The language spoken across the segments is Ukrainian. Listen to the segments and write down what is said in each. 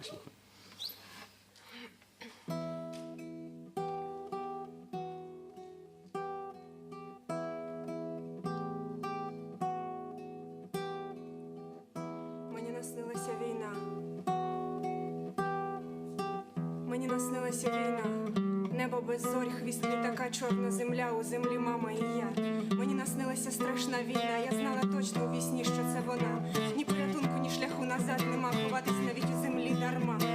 Мені наснилася війна. Мені наснилася війна. Небо без зорь, хвіст літака, чорна земля, у землі мама і я. Мені наснилася страшна війна. Я знала точно у вісні, що це вона. Ні порятунку, ні шляху назад нема. Ховатись навіть у землі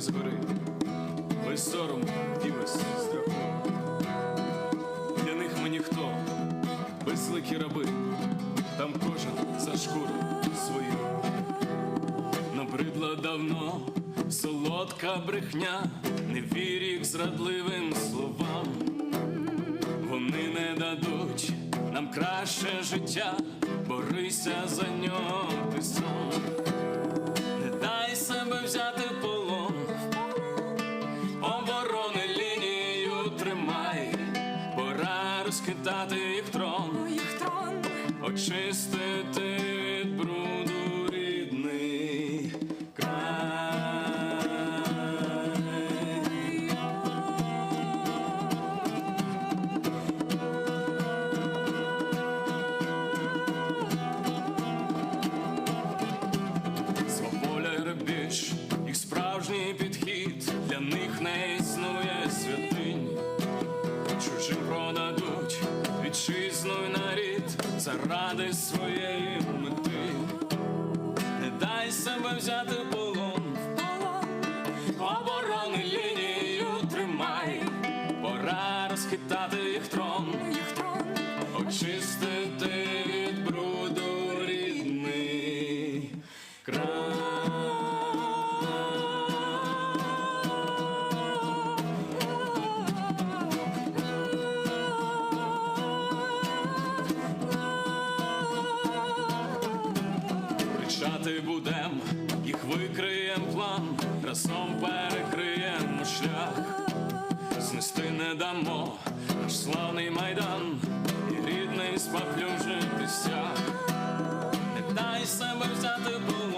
люди згори, без сорому і без страху. Для них ми ніхто, безликі раби, там кожен за шкуру свою. Набридла давно солодка брехня, не вір їх зрадливим словам. Вони не дадуть нам краще життя, борися за нього ти сам. Не дай себе взяти очистити взяти в полон, оборони лінію тримай, пора розхитати їх трон, очистити від бруду рідний їх викриєм план, перекриємо перекриєм шлях, знести не дамо наш славний майдан і рідний спаплюжитися. Не дай себе взяти полон,